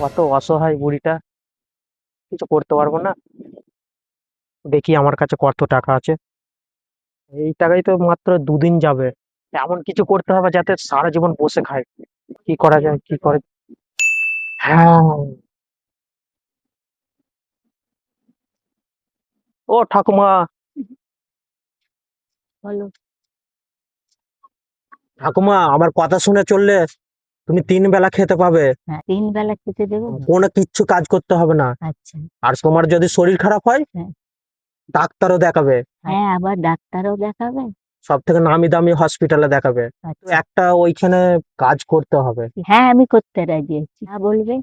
কত অসহায় বুড়িটা। কিছু করতে পারব না। দেখি আমার কাছে কত টাকা আছে। এই টাকাই তো মাত্র দুদিন যাবে। এমন কিছু করতে হবে যাতে সারা জীবন বসে খায়। কি করা যায় কি করে? হ্যাঁ। ও ঠাকুমা। বলো। ঠাকুমা আমার কথা শুনে চললে। তুমি তিন বেলা খেতে পাবে। হ্যাঁ তিন বেলা খেতে দেবো? কোনো কিচ্ছু কাজ করতে হবে না। আচ্ছা। আর তোমার যদি শরীর খারাপ হয় হ্যাঁ। ডাক্তারও দেখাবে। হ্যাঁ আবার ডাক্তারও দেখাবে? সব থেকে নামি দামি হসপিটালে দেখাবে। তো আচ্ছা। একটা ওইখানে কাজ করতে হবে। হ্যাঁ আমি করতে রাজি আছি। যা বলবে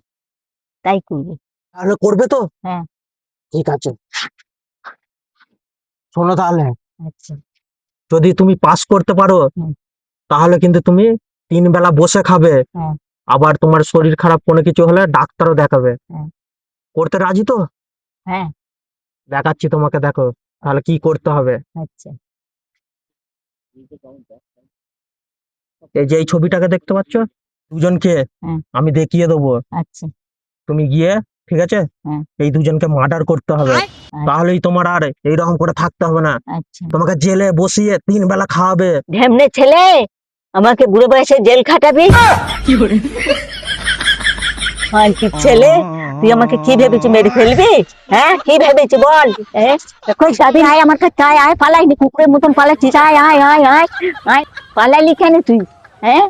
তাই করবে। তাহলে করবে তো? হ্যাঁ। ঠিক আছে। শোনো তাহলে। আচ্ছা। যদি তুমি পাস করতে পারো হুম। তাহলে কিন্তু তুমি তিন বেলা বসে খাবে। আবার তোমার শরীর খারাপ কোনো কিছু হলে ডাক্তারও দেখাবে। করতে রাজি তো? হ্যাঁ। দেখাচ্ছি তোমাকে দেখো তাহলে কি করতে হবে। আচ্ছা। এই যে এই ছবিটাকে দেখতে পাচ্ছ? দুজনকে। আমি দেখিয়ে দেবো। আচ্ছা। তুমি গিয়ে ঠিক আছে। এই দুজনকে মার্ডার করতে হবে। তাহলেই তোমার আর এইরকম করে থাকতে হবে না। আচ্ছা। তোমাকে জেলে বসিয়ে তিন বেলা খাওয়াবে। ঢেমনে ছেলে! আমাকে বুড়ো বয়সে জেল খাটাবি? ছেলে? তুই আমাকে কি ভেবেছি মেরে ফেলবি? হ্যাঁ? কি ভেবেছি বল? এ, এখন যাবি আয় আমার কাছে আয় আয় পালাইনি কুকুরের মতন পালাচ্ছিস আয় আয় আয় আয় আয় পালাইলি কেন তুই? হ্যাঁ?